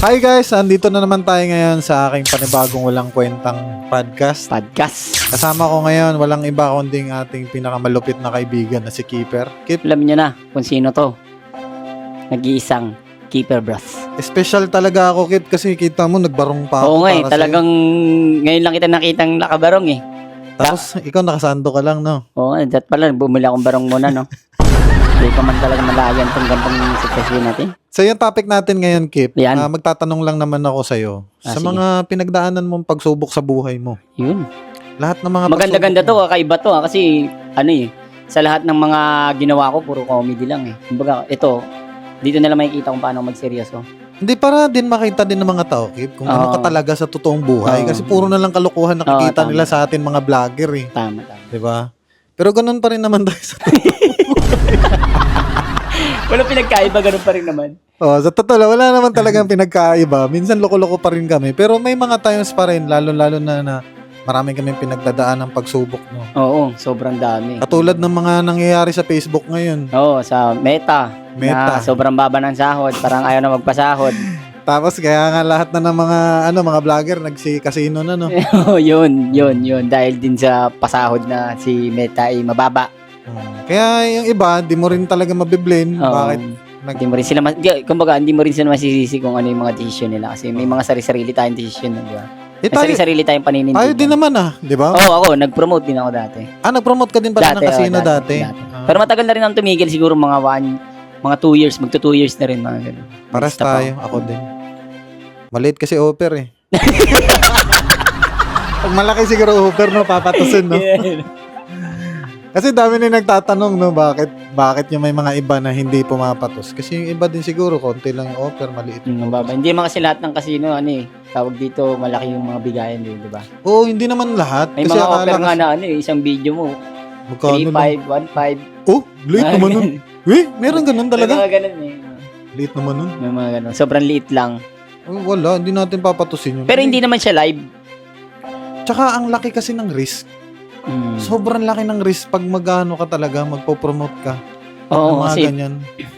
Hi guys, andito na naman tayo ngayon sa aking panibagong walang kwentang podcast. Podcast. Kasama ko ngayon, walang iba kundi ang ating pinakamalupit na kaibigan na si Keeper. Keep, Alam niyo na kung sino to. Nag-iisang keeper bros. special talaga ako, Kip, kasi kita mo, nagbarong pa ako. Oo nga eh, para sa'yo. talagang ngayon lang kita nakitang nakabarong eh. Tapos, ikaw nakasando ka lang, no? Oo that pala, bumili akong barong muna no. Hindi ka man talaga malayan tong gantong sitwasyon natin. So, yung topic natin ngayon, Kip, Yan. ah, magtatanong lang naman ako sa'yo. Ah, sa sige. mga pinagdaanan mong pagsubok sa buhay mo. Yun. Lahat ng mga Maganda-ganda to, pagsubok mo. kakaiba to ah, kasi ano eh, sa lahat ng mga ginawa ko, puro comedy lang eh. Kumbaga, ito, dito na lang makikita kung paano magseryoso. Hindi, para din makita din ng mga tao, Kip, kung ano Oo. ka talaga sa totoong buhay. Oo. Kasi puro na lang kalokohan nakikita Oo, tama. nila sa atin mga vlogger, eh. Tama, tama. 'Di ba? Pero ganun pa rin naman tayo sa Wala pinagkaiba, ganun pa rin naman. Oh, sa totoo lang, wala naman talagang pinagkaiba. Minsan loko-loko pa rin kami. Pero may mga times pa rin, lalo-lalo na na marami kami pinagdadaan ng pagsubok. No? Oo, sobrang dami. Katulad ng mga nangyayari sa Facebook ngayon. Oo, sa Meta. Meta. Na sobrang baba ng sahod. Parang ayaw na magpasahod. Tapos kaya nga lahat na ng mga ano mga vlogger nagsi-casino na no. Oo, yun, yun, yun. Dahil din sa pasahod na si Meta ay mababa. Hmm. Kaya yung iba, di mo rin talaga mabiblame. Oo. Bakit? Nag- Hindi mo rin sila, mas, di, kumbaga, hindi mo rin sila masisisi kung ano yung mga desisyon nila. Kasi may mga sarili-sarili tayong desisyon, di ba? eh, May tayo, sarili-sarili tayong paninindigan. tayo din naman ah, di ba? Oo, ako, nag-promote din ako dati. Ah, nag-promote ka din pala ng Dati, casino oo, dati. dati, dati. Ah, Pero matagal na rin ang tumigil, siguro mga one, mga two years, magto two years na rin, mga ganun. paras Stop tayo, ako din. Maliit kasi offer eh. Pag malaki siguro offer no, papatusin no. Kasi dami na nagtatanong no, bakit bakit yung may mga iba na hindi pumapatos? Kasi yung iba din siguro konti lang yung offer, maliit. Yung mababa. Hindi mga kasi lahat ng casino, ano eh, tawag dito, malaki yung mga bigayan din, di ba? Oo, hindi naman lahat. May kasi mga akala offer nga kasi- na ano eh, isang video mo, magkano lang? 3.5, 1.5. Oh, late naman nun. Eh, meron ganun May talaga. mga ganun eh. Late naman nun. May mga ganun. Sobrang liit lang. Oh, wala, hindi natin papatusin yun. Pero hindi naman siya live. Tsaka ang laki kasi ng risk. Mm. Sobrang laki ng risk pag magano ka talaga, magpo-promote ka. Oo, mga kasi ganyan.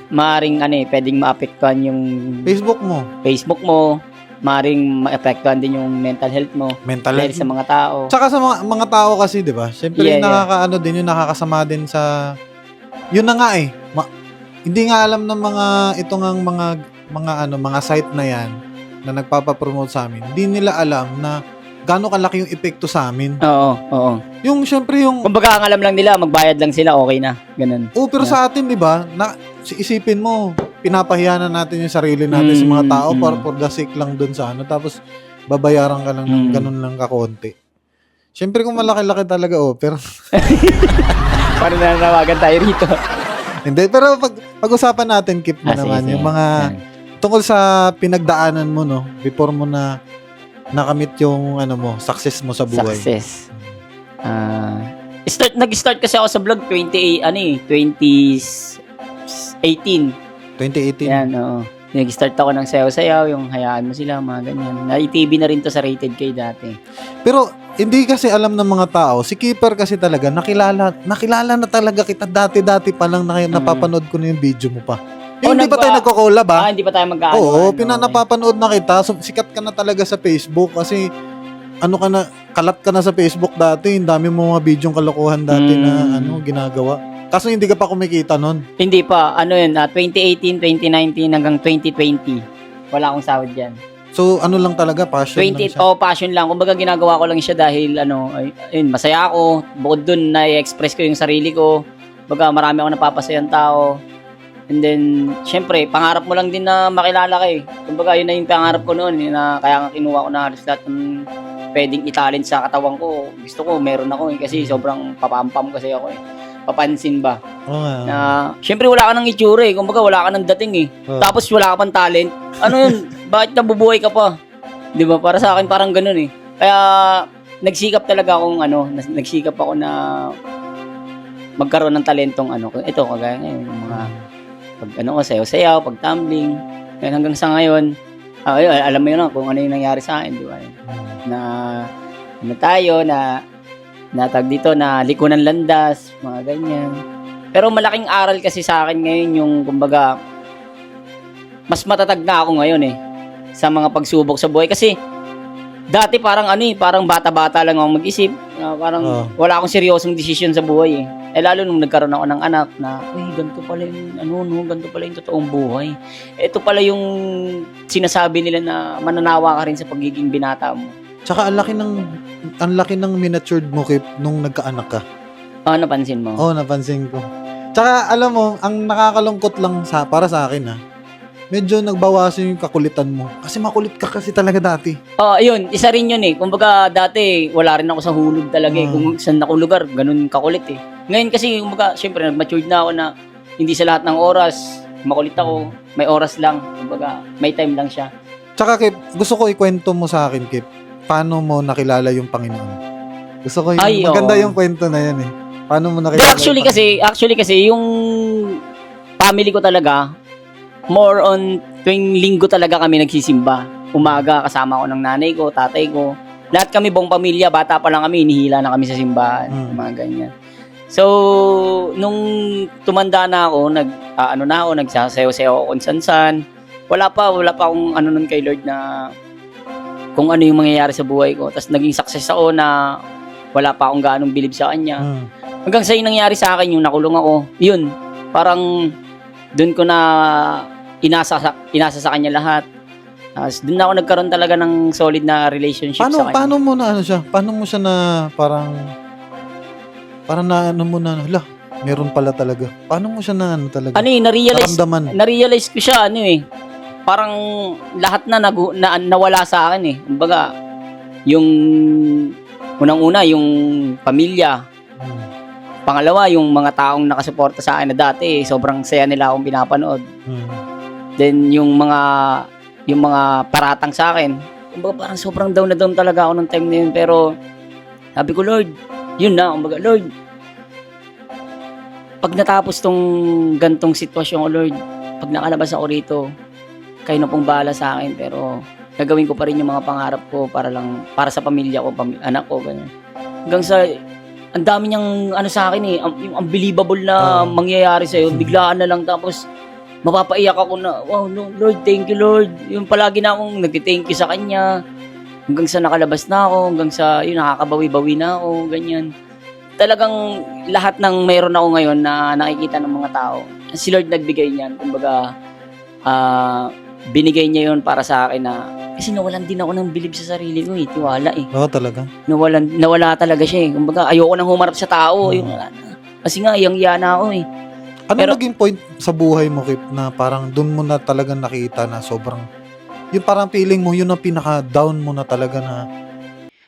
maring ano eh, pwedeng maapektuhan yung Facebook mo, Facebook mo, maring maapektuhan din yung mental health mo mental health sa mga tao. Tsaka sa mga, mga tao kasi, di ba? Siyempre, Yeah, yeah. nakakaano din yun, nakakasama din sa... Yun na nga eh. Ma- hindi nga alam ng mga, ito nga mga, mga ano, mga site na yan, na nagpapapromote sa amin, hindi nila alam na gaano kalaki yung epekto sa amin. Oo, oo. Yung, syempre, yung... Kumbaga ang alam lang nila, magbayad lang sila, okay na. Ganun. Oh, pero sa atin, di ba? Na, si- isipin mo, pinapahiya na natin yung sarili natin sa mga Mm, tao mm. for, for the sake lang dun sa ano. Tapos, babayaran ka lang ng Mm. ganun lang kakonti. Siyempre, kung malaki-laki talaga, oh, pero Para nanawagan tayo rito. Hindi, pero pag, pag-usapan natin, keep mo Ah, sige, naman, sige. yung mga, Yan. tungkol sa pinagdaanan mo, no, before mo na nakamit yung, ano mo, success mo sa buhay. Success. Ah, start nag-start kasi ako sa vlog 28 ano eh 2018. 2018. Yan, oo. Nag-start ako ng sayaw-sayaw, yung hayaan mo sila, mga ganyan. Na-TV na rin to sa Rated K dati. Pero, hindi kasi alam ng mga tao, si Keeper kasi talaga, nakilala, nakilala na talaga kita dati-dati pa lang na, napapanood ko na yung video mo pa. Oh, Yung hindi pa tayo nagko-collab, ha? Ah, hindi pa tayo mag-aano. Oo, ano, pinanapapanood na kita. So, sikat ka na talaga sa Facebook kasi ano ka na, kalat ka na sa Facebook dati. Ang dami mo mga bidyong kalokohan dati na Mm. ano, ginagawa. Kaso hindi ka pa kumikita nun. Hindi pa, ano yun, ah, 2018, 2019 hanggang 2020. Wala akong sahod dyan. So, ano lang talaga, passion 20, lang siya. oh, passion lang. Kumbaga ginagawa ko lang siya dahil ano, ay, ayun, masaya ako. Bukod dun, na-express ko yung sarili ko. Kumbaga marami ako napapasayang tao. And then, syempre, pangarap mo lang din na makilala ka eh. Kumbaga, yun na yung pangarap ko noon. eh, Na, kaya nga kinuha ko na halos lahat ng pwedeng italent sa katawan ko. Gusto ko, meron ako eh. Kasi sobrang papampam kasi ako eh. Papansin ba? Oo nga. Na, syempre wala ka ng itsura eh. Kumbaga, wala ka ng dating eh. Oo. Tapos wala ka pang talent. Ano yun? Bakit nabubuhay ka pa? Di ba? Para sa akin parang ganun eh. Kaya nagsikap talaga akong ano, nagsikap ako na magkaroon ng talentong ano. Ito, kagaya ngayon, mga pag ano ko, sayaw-sayaw, pag tumbling. Ngayon hanggang sa ngayon, ah, ayun, alam mo yun na kung ano yung nangyari sa akin, di ba? Na, ano tayo, na, natag dito, na liko ng landas, mga ganyan. Pero malaking aral kasi sa akin ngayon yung, kumbaga, mas matatag na ako ngayon eh. sa mga pagsubok sa buhay kasi dati parang ano eh, parang bata-bata lang ako mag-isip. na parang Oo. wala akong seryosong desisyon sa buhay eh. Eh lalo nung nagkaroon ako ng anak na, uy, ganito pala yung, ano, no, ganito pala yung totoong buhay. Ito pala yung sinasabi nila na mananawa ka rin sa pagiging binata mo. Tsaka ang laki ng ang laki ng miniatured mo Kip nung nagkaanak ka. Ah, napansin mo? Oo, napansin ko. Tsaka alam mo, ang nakakalungkot lang sa para sa akin ha. Medyo nagbawasan yung kakulitan mo. Kasi makulit ka kasi talaga dati. Oo, ayun, isa rin yun eh. Kumbaga dati, wala rin ako sa hulog talaga eh. Mm. Kung saan akong lugar, ganun kakulit eh. Ngayon kasi, kumbaga, syempre, nag-matured na ako na hindi sa lahat ng oras, makulit ako, may oras lang. Kumbaga, may time lang siya. Tsaka Kip, gusto ko ikwento mo sa akin Kip. Paano mo nakilala yung Panginoon? Gusto ko yung, Ay, maganda oo. yung kwento na yan eh. Paano mo nakilala actually yung kasi, actually kasi, yung family ko talaga, more on tuwing linggo talaga kami nagsisimba. Umaga, kasama ko ng nanay ko, tatay ko. Lahat kami buong pamilya, bata pa lang kami, inihila na kami sa simbahan. Mm. Mga ganyan. So, nung tumanda na ako, nag, ah, ano na ako, nagsasayaw-sayaw ako kung san-san. Wala pa, wala pa akong ano nun kay Lord na kung ano yung mangyayari sa buhay ko. Tapos naging success ako na wala pa akong ganong bilib sa kanya. Hmm. Hanggang sa yung nangyari sa akin, yung nakulong ako, yun, parang doon ko na inasa sa, inasa sa kanya lahat. Tapos doon na ako nagkaroon talaga ng solid na relationship Paano, sa kanya. paano mo na ano siya? Paano mo siya na parang parang na ano mo na, hala, meron pala talaga. Paano mo siya na ano talaga? Ano eh, na-realize, na-realize ko siya, ano eh, parang lahat na, nagu, na nawala sa akin eh. Kumbaga, yung unang-una, yung pamilya, Hmm. pangalawa, yung mga taong nakasuporta sa akin na dati, eh, sobrang saya nila akong pinapanood. Hmm. Then yung mga yung mga paratang sa akin, kumbaga parang sobrang down na down talaga ako nung time na yun. Pero sabi ko, Lord, yun na, kumbaga, Lord, pag natapos tong gantong sitwasyon ko, Lord, pag nakalabas ako rito, kayo na pong bahala sa akin, pero gagawin ko pa rin yung mga pangarap ko para lang, para sa pamilya ko, pami- anak ko, ganyan. Hanggang sa, ang dami niyang ano sa akin eh, yung unbelievable na Ah. mangyayari sa'yo, biglaan na lang, tapos mapapaiyak ako na, wow, no, Lord, thank you, Lord. Yung palagi na akong nag-thank you sa Kanya. Hanggang sa nakalabas na ako, hanggang sa, yun, nakakabawi-bawi na ako, ganyan. Talagang lahat ng mayroon ako ngayon na nakikita ng mga tao, si Lord nagbigay niyan. Kumbaga, ah, binigay niya yun para sa akin na, kasi nawalan din ako ng bilib sa sarili ko eh, tiwala eh. Oo, talaga. Nawalan, nawala talaga siya eh. Kumbaga, ayoko nang humarap sa tao. Hmm. Na. Kasi nga, iyang-iya na ako eh. Ano Pero- naging point sa buhay mo, Kip, na parang doon mo na talaga nakita na sobrang, yung parang feeling mo, yun ang pinaka-down mo na talaga na,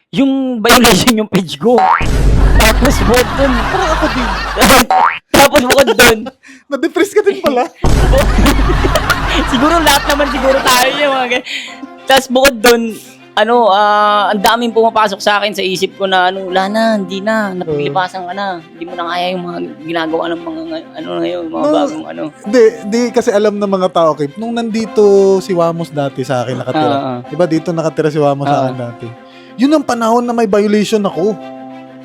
yung violation yung page ko. Tapos bukod dun. parang ako din, Tapos bukod dun. na-depress ka din pala. siguro lahat naman siguro tayo yung mga ganyan. Tapos bukod dun, ano, ah, ang daming pumapasok sa akin sa isip ko na ano, wala na, hindi na, napaglipasan ka na. Hindi mo na kaya yung mga ginagawa ng mga, ano ngayon, mga No. bagong ano. Hindi, di kasi alam ng mga tao, Kip, nung nandito si Wamos dati sa akin nakatira, Ah, ah. diba dito nakatira si Wamos sa Ah. akin dati, yun ang panahon na may violation ako.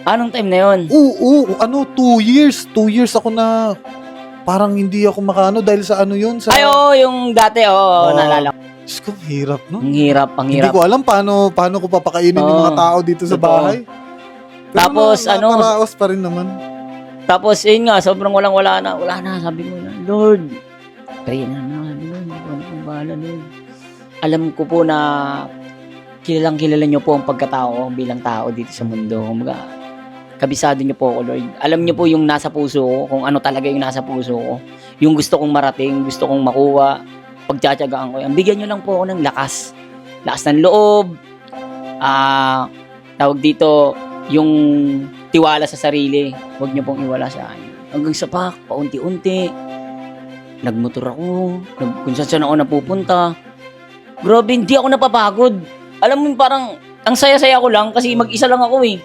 Anong time na yun? Oo, ano, two years. Two years ako na parang hindi ako makaano dahil sa ano yun. Sa, Ay, oo, yung dati, oo, Oo. naalala ko. Diyos ko, hirap, no? Ang hirap, ang Hindi hirap. ko alam paano, paano ko papakainin yung Oo. mga tao dito sa Totoo. bahay. Pero Tapos, na, ano, naparaos pa rin naman. Tapos, yun nga, sobrang walang wala na. Wala na, sabi ko na, Lord, kaya na na, Lord, ikaw na ang bahala, Lord. Alam ko po na kilalang kilala niyo po ang pagkatao ko bilang tao dito sa mundo. Kumbaga, kabisado niyo po ako, Lord. Alam niyo po yung nasa puso ko, kung ano talaga yung nasa puso ko. Yung gusto kong marating, gusto kong makuha, pagtsatsagaan ko yan. Bigyan niyo lang po ako ng lakas. Lakas ng loob. Ah, tawag dito, yung tiwala sa sarili. Huwag niyo pong iwala sa akin. Hanggang sa pak, paunti-unti. Nagmotor ako. Nag, kung saan saan ako napupunta. Grabe, hindi ako napapagod. Alam mo parang, ang saya-saya ko lang kasi mag-isa lang ako eh.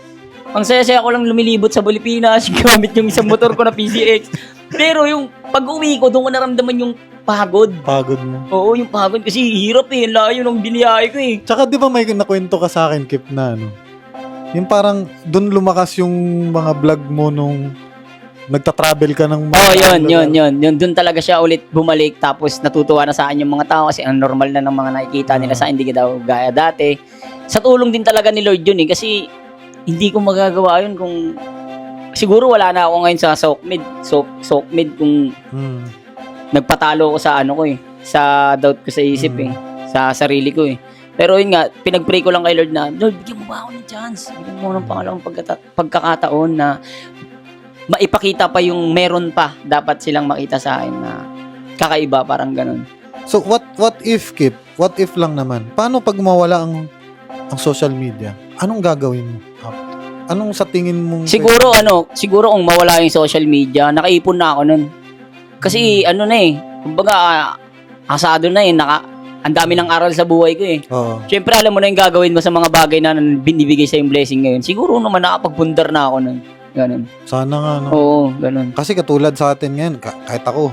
Ang saya-saya ko lang lumilibot sa Pilipinas, gamit yung isang motor ko na PCX. Pero yung pag-uwi ko, doon ko naramdaman yung pagod. Pagod mo. Oo, yung pagod kasi hirap eh. Ang layo ng biniyahe ko eh. Tsaka di ba may nakwento ka sa akin, Kip, na ano? Yung parang doon lumakas yung mga vlog mo nung nagta-travel ka ng Oh, yun, yun, yun. Yun, doon talaga siya ulit bumalik tapos natutuwa na sa akin yung mga tao kasi ang normal na ng mga nakikita nila sa akin, hindi daw gaya dati. Sa tulong din talaga ni Lord yun eh kasi hindi ko magagawa yun kung siguro wala na ako ngayon sa Sokmed, Sok, Sokmed kung Hmm. Nagpatalo ko sa ano ko eh, sa doubt ko sa isip Mm. eh, sa sarili ko eh. Pero yun nga, pinag-pray ko lang kay Lord na, Lord, bigyan mo ba ako ng chance? Bigyan mo ng pangalawang pagkata- pagkakataon na maipakita pa yung meron pa dapat silang makita sa akin na kakaiba, parang ganun. So what what if Kip? What if lang naman? Paano pag mawala ang ang social media? Anong gagawin mo? Anong sa tingin mong Siguro ano, siguro kung mawala yung social media, nakaipon na ako nun. Kasi ano na eh, kumbaga asado na eh, naka, ang dami ng aral sa buhay ko eh. Oo. Siyempre, alam mo na yung gagawin mo sa mga bagay na binibigay sa yung blessing ngayon. Siguro naman nakapagpundar na ako nun. Ganun. Sana nga no. Oo, ganun. Kasi katulad sa atin ngayon, ka- kahit ako,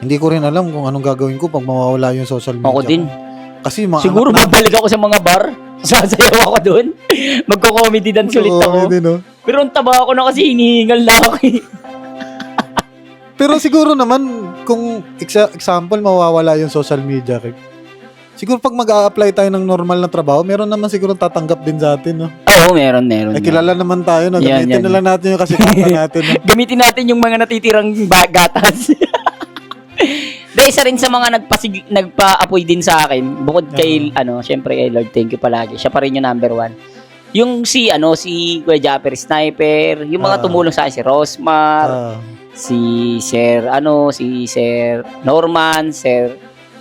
hindi ko rin alam kung anong gagawin ko pag mawawala yung social media. Ako din. Kasi ma- Siguro babalik ako sa mga bar. Sasayaw ako doon. Magko-comedy dance ulit Oo, ako. hindi, no? Pero ang taba ako na kasi hinihingal na ako eh. Pero siguro naman, kung exa- example, mawawala yung social media. Siguro pag mag-a-apply tayo ng normal na trabaho, meron naman siguro tatanggap din sa atin. No? Oo, meron, meron. Eh, kilala naman tayo. No? Yan, Gamitin yan. na lang natin yung kasikatan natin. No? Gamitin natin yung mga natitirang ba- gatas. De, isa rin sa mga nagpasig, nagpa-apoy din sa akin, bukod kay, ano, syempre kay Lord, thank you palagi. Siya pa rin yung number one. Yung si, ano, si Kuya Japper Sniper, yung mga Ah. tumulong sa akin, si Rosmar, Ah, si Sir, ano, si Sir Norman, Sir,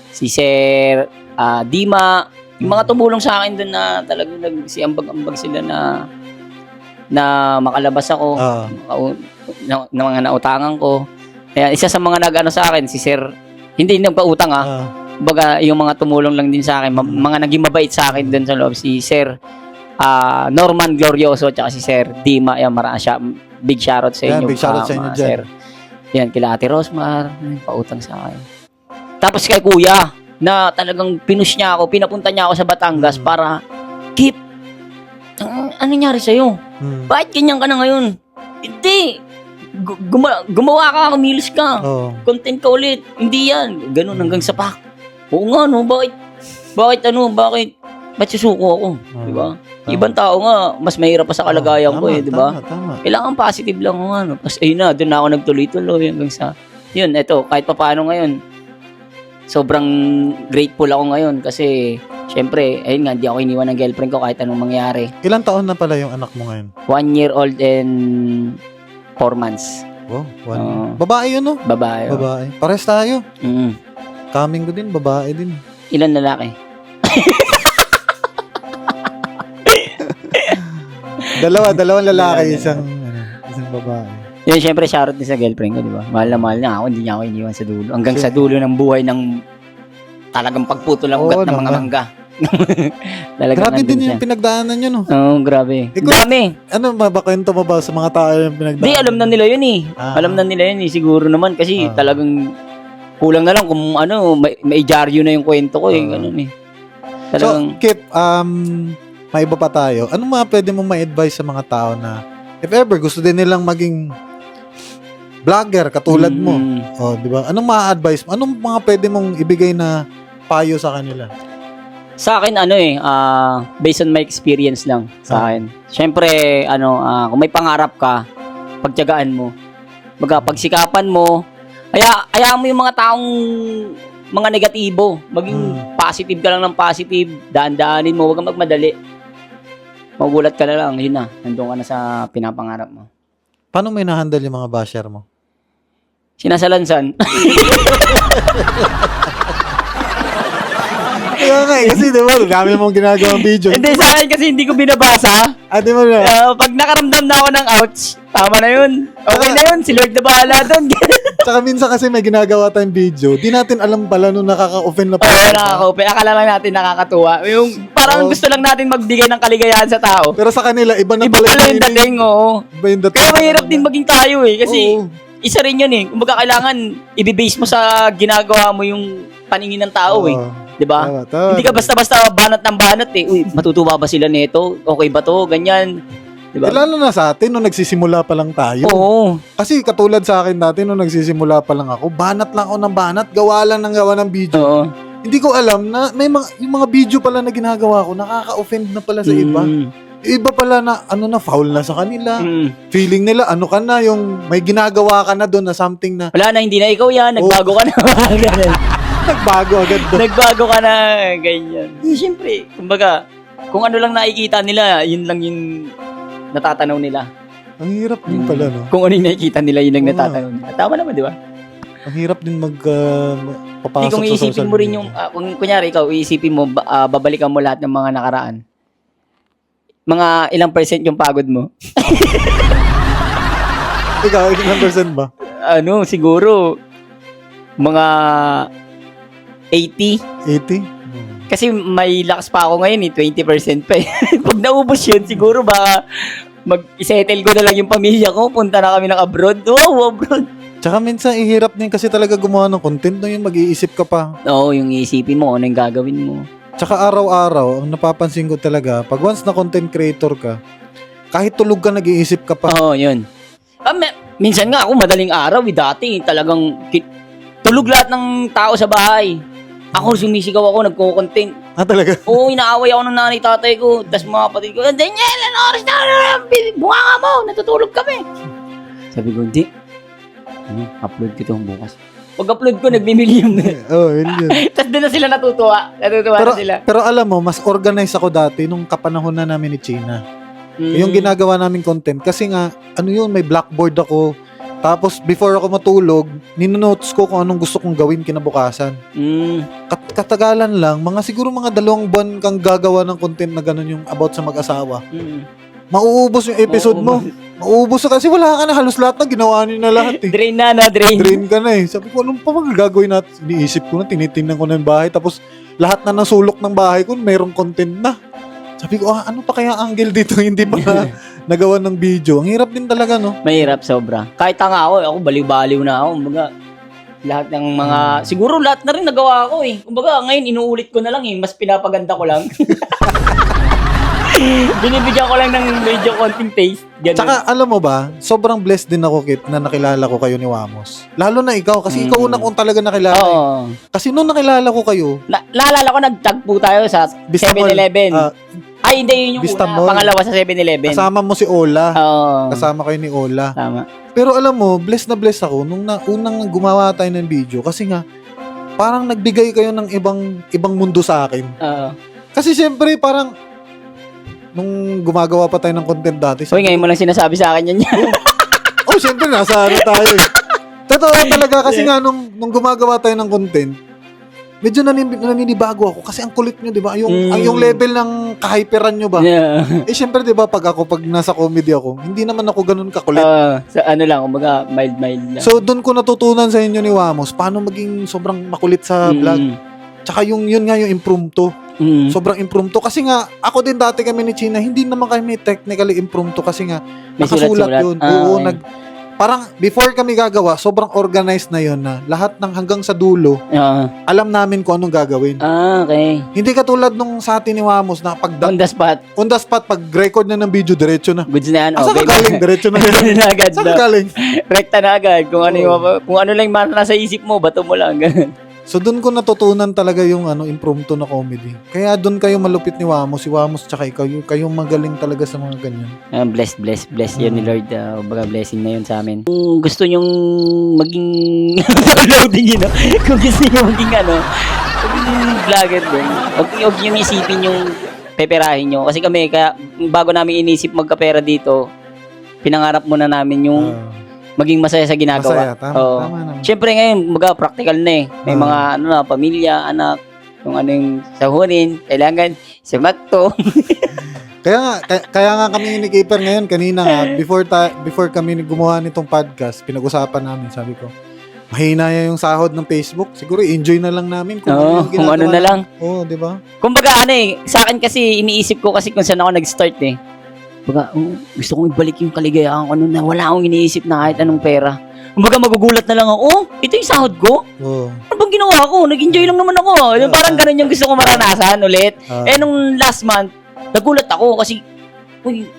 si Sir ah, Dima, yung mga tumulong sa akin doon na talagang nag, si ambag-ambag sila na na makalabas ako ah, au- na, na mga nautangan ko. Kaya isa sa mga nag-ano sa akin, si Sir, hindi nagpautang ah. ah. Baga, yung mga tumulong lang din sa akin, ma- mga naging mabait sa akin dun sa loob, si Sir ah, Norman Glorioso, tsaka si Sir Dima, yan, marami siya, big shoutout sa inyo. big shoutout ah, sa inyo dyan. Sir. Yan, kila Ate Rosmar, pautang sa akin. Tapos kay Kuya, na talagang pinush niya ako, pinapunta niya ako sa Batangas Mm. para, Kip, ang- ano nangyari sa'yo? Hmm. Bakit ganyan ka na ngayon? Hindi. Gu- guma- gumawa ka, kumilos ka. Oo. Content ka ulit. Hindi yan. Ganun hanggang sa pak. Oo nga, no? Bakit? Bakit ano? Bakit? Ba't susuko ako? Ah, Di ba? Ibang tao nga, mas mahirap pa sa kalagayan Oo, ko eh, di ba? Tama, tama. Kailangan positive lang ako ano. Tapos ayun na, doon na ako nagtuloy-tuloy hanggang sa, yun, eto, kahit pa paano ngayon, sobrang grateful ako ngayon kasi, syempre, ayun nga, hindi ako iniwan ng girlfriend ko kahit anong mangyari. Ilang taon na pala yung anak mo ngayon? One year old and four months. Wow, one. Oo. babae yun, no? Babae. oh. Babae. Pares tayo. Mm. Kaming ko din, babae din. Ilan lalaki? Dalawa, dalawang lalaki, Dalawa. isang, ano, isang babae. Yun, syempre, shoutout din sa girlfriend ko, di ba? Mahal na mahal niya ako, hindi niya ako iniwan sa dulo. Hanggang sa dulo ng buhay ng talagang pagputol ang Oo ugat ng mga naman. mangga. talagang Grabe nandun din siya. yung pinagdaanan nyo, no? Oo, grabe. Ikaw- Dami. Ano, mabakwento mo ba sa mga tao yung pinagdaanan? Di, alam na nila yun eh. Ah. Alam na nila yun eh. Siguro naman kasi Ah. talagang kulang na lang kung ano, may, may dyaryo na yung kwento ko eh. Ah. Ganun eh. So, Talagang, Kip, um, may iba pa tayo. Anong mga pwede mong ma-advise sa mga tao na if ever gusto din nilang maging vlogger katulad mo? Mm, Oh, di ba? Anong ma-advise mo? Anong mga pwede mong ibigay na payo sa kanila? Sa akin ano eh, ah, based on my experience lang sa Ah. akin. Siyempre, ano, ah, kung may pangarap ka, pagtiyagaan mo. Baga, pagsikapan mo, kaya kaya mo yung mga taong mga negatibo, maging Hmm. positive ka lang ng positive, daan-daanin mo, huwag kang magmadali. Magulat ka na lang, yun na, nandun ka na sa pinapangarap mo. Paano mo inahandle yung mga basher mo? Sinasalansan. Kaya nga eh, kasi di ba, dami mong ginagawang video. Hindi, sa akin kasi hindi ko binabasa. Ah, di ba na? Ah, pag nakaramdam na ako ng ouch, tama na yun. Okay na yun, si Lord na bahala doon. Tsaka minsan kasi may ginagawa tayong video, di natin alam pala nung nakaka-offend na Oo, pala. nakaka-open. Akala lang natin nakakatuwa. Yung parang gusto lang natin magbigay ng kaligayahan sa tao. Pero sa kanila, iba na Iba pala pala yung dating, oo. Iba yung dating. Kaya mahirap din maging tayo eh. Kasi Oo. isa rin yun eh. Kumbaga kailangan ibibase mo sa ginagawa mo yung paningin ng tao eh. Oo. Di ba? Tama, tama. Hindi ka basta-basta banat ng banat eh. Uy, matutuwa ba sila nito? Okay ba to? Ganyan. Di ba? Eh, lalo na sa atin, nung nagsisimula pa lang tayo. Oo. Kasi katulad sa akin dati, nung nagsisimula pa lang ako, banat lang ako ng banat, gawa lang ng gawa ng video. Oo. Hindi ko alam na may mga, yung mga video pala na ginagawa ko, nakaka-offend na pala sa iba. Mm. Iba pala na, ano na, foul na sa kanila. Mm. Feeling nila, ano ka na, yung may ginagawa ka na doon na something na Wala na, hindi na ikaw yan. Nagbago ka na. Ganun. nagbago agad doon. Nagbago ka na. Ganyan. Siyempre, kumbaga, kung ano lang nakikita nila, yun lang yung natatanaw nila. Ang hirap din pala, no? Kung ano yung nakikita nila, yun lang Oo. natatanaw nila. Tama naman, di ba? Ang hirap din mag, uh, papasok Hindi kung sa iisipin social mo rin media. yung, ah, kung kunyari ikaw, iisipin mo, ba- ah, babalikan mo lahat ng mga nakaraan. Mga ilang percent yung pagod mo. Ikaw, ilang percent ba? Ano, siguro, mga 80. 80? Kasi may lakas pa ako ngayon eh, 20% pa eh. Pag naubos yun, siguro baka mag-settle ko na lang yung pamilya ko, punta na kami ng abroad. Wow, abroad. Tsaka minsan, ihirap din kasi talaga gumawa ng content no yung mag-iisip ka pa. Oo, yung iisipin mo, ano yung gagawin mo. Tsaka araw-araw, ang napapansin ko talaga, pag once na content creator ka, kahit tulog ka, nag-iisip ka pa. Oo, yun. Ah, me- minsan nga ako, madaling araw, eh, dati, talagang ki- tulog lahat ng tao sa bahay. Ako, sumisigaw ako, nagko-content. Ah, talaga? Oo, inaaway ako ng nanay tatay ko. Tapos mga kapatid ko, Daniel, ano oras na? Bunga nga mo, natutulog kami. Sabi ko, hindi. Ano, upload ko ito bukas. Pag-upload ko, nagmi-million na. Oo, oh, yun yun. Tapos doon na sila natutuwa. Natutuwa Pero, na sila. pero alam mo, mas organized ako dati nung kapanahon na namin ni China. Mm. Yung ginagawa namin content. Kasi nga, ano yun, may blackboard ako. Tapos, before ako matulog, ninonotes ko kung anong gusto kong gawin kinabukasan. Mm. Kat katagalan lang, mga siguro mga dalawang buwan kang gagawa ng content na ganun yung about sa mag-asawa. Mm. Mauubos yung episode mo. Mauubos na kasi wala ka na halos lahat na ginawa niyo na lahat eh. Drain na na, drain. Drain ka na eh. Sabi ko, anong pa mga gagawin natin? Iniisip ko na, tinitingnan ko na yung bahay. Tapos, lahat na ng sulok ng bahay ko, mayroong content na. Sabi ko, ah, ano pa kaya angle dito? Hindi pa na nagawa ng video. Ang hirap din talaga, no? Mahirap sobra. Kahit tanga ako, ako baliw-baliw na ako. Kumbaga, lahat ng mga, siguro lahat na rin nagawa ko eh. Kumbaga, ngayon inuulit ko na lang eh. Mas pinapaganda ko lang. Binibigyan ko lang ng medyo konting taste. Ganun. Tsaka, alam mo ba, sobrang blessed din ako, Kit, na nakilala ko kayo ni Wamos. Lalo na ikaw, kasi ikaw Mm. una kong talaga nakilala. eh. Oo. Kasi nung nakilala ko kayo, Na, naalala ko, nagtagpo tayo sa Vista Mall, 7-Eleven. ah, Ay, hindi, yun yung Vista una. Mall. Pangalawa sa 7-Eleven. kasama mo si Ola. Oo. Kasama kayo ni Ola. Tama. Pero alam mo, blessed na blessed ako nung na, unang gumawa tayo ng video kasi nga parang nagbigay kayo ng ibang ibang mundo sa akin. Oo. Kasi siyempre parang nung gumagawa pa tayo ng content dati. Uy, ngayon mo lang sinasabi sa akin yan. oh, siyempre nasa ano tayo. eh. Totoo talaga kasi nga nung, nung gumagawa tayo ng content, medyo nanin, naninibago ako kasi ang kulit nyo, 'di ba? Yung Mm. ang yung level ng kahyperan nyo ba? Yeah. Eh siyempre 'di ba pag ako pag nasa comedy ako, hindi naman ako ganun kakulit. Oo. sa ano lang, kumbaga, mild-mild lang. So doon ko natutunan sa inyo ni Wamos paano maging sobrang makulit sa vlog. Mm. Tsaka yung yun nga yung impromptu. Mm. Sobrang impromptu kasi nga ako din dati kami ni China, hindi naman kami technically impromptu kasi nga May nakasulat sulat-sulat. yun. Ah, Oo, okay. nag parang before kami gagawa, sobrang organized na yun na lahat ng hanggang sa dulo, Oo. alam namin kung anong gagawin. Ah, okay. Hindi katulad nung sa atin ni Wamos na pag On the spot. on the spot pag record na ng video diretso na. Goods na yan. Asa ka galing? Diretso na. Ganun na agad. Saan ka no? galing? Rekta na agad. Kung ano, yung, kung ano lang yung nasa isip mo, bato mo lang. Ganun. So doon ko natutunan talaga yung ano impromptu na comedy. Kaya doon kayo malupit ni Wamos, si Wamos tsaka ikaw, yung kayong magaling talaga sa mga ganyan. Ah, bless, bless, bless yun ni Mm. Lord. Uh, baga blessing na yun sa amin. Kung gusto nyong maging loading yun, no? kung gusto nyo maging ano, vlogger din, huwag, huwag nyo isipin yung peperahin nyo. Kasi kami, kaya bago namin inisip magkapera dito, pinangarap muna namin yung Ah, maging masaya sa masaya, ginagawa. tama, Oo. tama naman. Siyempre ngayon, mga practical na eh. May Ah. mga ano na, pamilya, anak, yung ano yung sahurin, kailangan sumakto. Kaya nga, kaya, kaya nga kami ni Keeper ngayon, kanina nga, before, ta, before kami gumawa nitong podcast, pinag-usapan namin, sabi ko, mahina yung sahod ng Facebook. Siguro enjoy na lang namin kung Oo, yung kung ano ginagawa na lang. Oo, di ba? Kumbaga ano eh, sa akin kasi iniisip ko kasi kung saan ako nag-start eh. Kumbaga, oh, gusto kong ibalik yung kaligayahan ko ano na wala akong iniisip na kahit anong pera. Kumbaga magugulat na lang ako, oh, ito yung sahod ko? Oo. Ano bang ginawa ko? Nag-enjoy lang naman ako. Yung parang ganun yung gusto ko maranasan ulit. Ah, Eh nung last month, nagulat ako kasi, uy,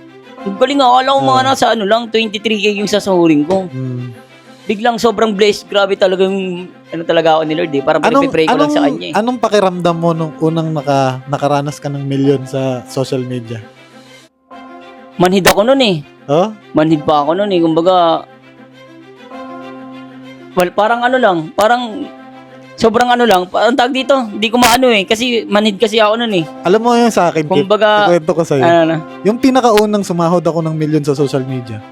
Ang galing akala ko mga Oo. nasa ano lang, 23k yung sasahurin ko. Mm. Biglang sobrang blessed. Grabe talaga yung ano talaga ako ni Lord eh. Parang Anong, pinipray ko lang anong, sa kanya eh. anong pakiramdam mo nung unang naka, nakaranas ka ng milyon sa social media? Manhid ako nun eh. Oh? Manhid pa ako nun eh. Kumbaga, well, parang ano lang, parang sobrang ano lang, parang tag dito, hindi ko maano eh. Kasi manhid kasi ako nun eh. Alam mo yung sa akin, Kumbaga, ko sa'yo. ano na. yung pinakaunang sumahod ako ng milyon sa social media,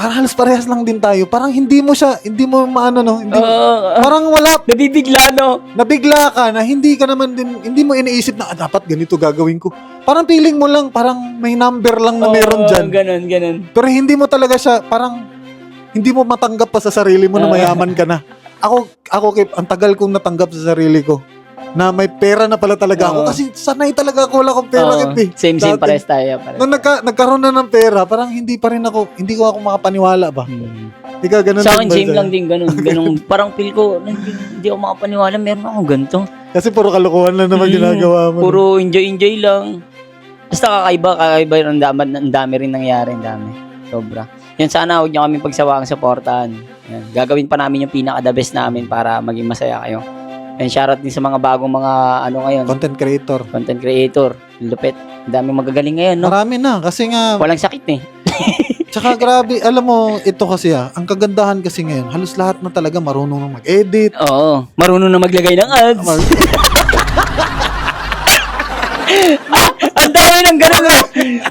parang halos parehas lang din tayo. Parang hindi mo siya, hindi mo maano no, hindi, Oo, parang wala, nabibigla no. nabigla ka na hindi ka naman din, hindi mo iniisip na ah, dapat ganito gagawin ko. Parang feeling mo lang, parang may number lang na meron Oo, dyan. Ganun, ganun. Pero hindi mo talaga siya, parang, hindi mo matanggap pa sa sarili mo na mayaman ka na. Ako, ako, Kip, ang tagal kong natanggap sa sarili ko na may pera na pala talaga ako. Oo. Kasi sanay talaga ako wala akong pera, Oo, Kip, eh. Same, same, Dati. pares tayo. Pares. Nung nagka, nagkaroon na ng pera, parang hindi pa rin ako, hindi ko ako makapaniwala ba? Hmm. Ka ganun Sa akin, ba same sa'yo? lang din ganun. ganun. parang feel ko, hindi, hindi ako makapaniwala, meron akong ganito. Kasi puro kalokohan lang naman Mm, ginagawa mo. Puro enjoy-enjoy lang. Basta kakaiba, kakaiba yun. Ang dami, ang dami rin nangyari, ang dami. Sobra. Yan sana, huwag niyo kami pagsawang supportahan. Yan. Gagawin pa namin yung pinaka-the best namin para maging masaya kayo. And shoutout din sa mga bagong mga, ano ngayon, Content creator. content creator. Lupit. Ang dami magagaling ngayon, no? Marami na. Kasi nga, Walang sakit eh. tsaka grabe, alam mo, ito kasi ah, ang kagandahan kasi ngayon, halos lahat na talaga marunong na mag-edit. Oo. Marunong na maglagay ng ads. Mar- Ang dami ng ganun. oh.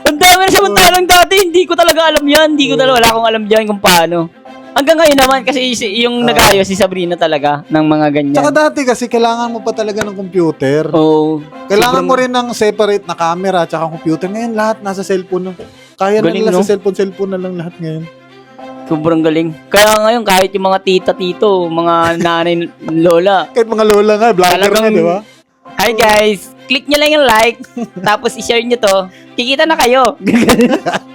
Ang dami na samantalang dati. Hindi ko talaga alam yan. Hindi ko talaga, wala akong alam dyan kung paano. Hanggang ngayon naman, kasi si- yung Ah. nag-ayos si Sabrina talaga ng mga ganyan. Tsaka dati kasi kailangan mo pa talaga ng computer. Oo. Kailangan mo rin ng separate na camera tsaka computer. Ngayon lahat nasa cellphone. na. Kaya na Galing, nila no? sa cellphone, cellphone na lang lahat ngayon. Sobrang galing. Kaya ngayon, kahit yung mga tita-tito, mga nanay, lola, Kahit mga lola nga, vlogger Talagang- na, di ba? Hi guys! Click nyo lang yung like, tapos i-share nyo to. Kikita na kayo.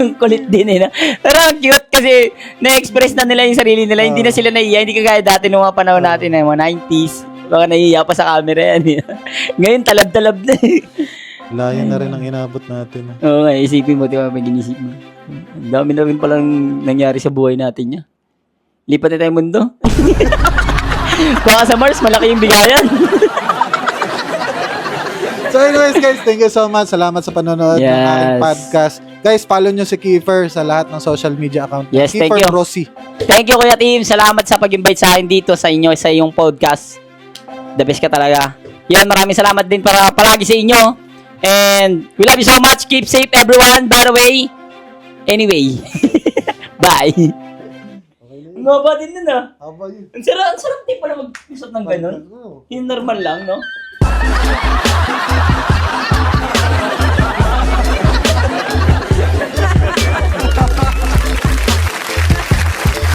Ang kulit din eh. Na. Pero ang cute kasi na-express na nila yung sarili nila. Hindi na Oo. sila nahiya. Hindi kagaya dati nung mga panahon natin na mga 90s. Baka nahiya pa sa camera yan. eh. Ngayon talab-talab na eh. Layo na rin ang inabot natin. ah. Oo nga, isipin mo, di ba, may ginisip mo. Ang dami na rin palang nangyari sa buhay natin niya. Lipat na tayo mundo. Baka sa Mars, malaki yung bigayan. So anyways guys, thank you so much. Salamat sa panonood ng Yes. aking podcast. Guys, follow nyo si Kiefer sa lahat ng social media account. Yes, Kiefer thank you. Rossi. Thank you, Kuya Team. Salamat sa pag-invite sa akin dito sa inyo, sa iyong podcast. The best ka talaga. Yan, maraming salamat din para palagi sa inyo. And we love you so much. Keep safe, everyone. By the way, anyway. Bye. Ang haba din nun ah. Haba yun. Ang sarap, ang sarap din pala mag-usap ng ganun. Yung normal lang, no? Yeah.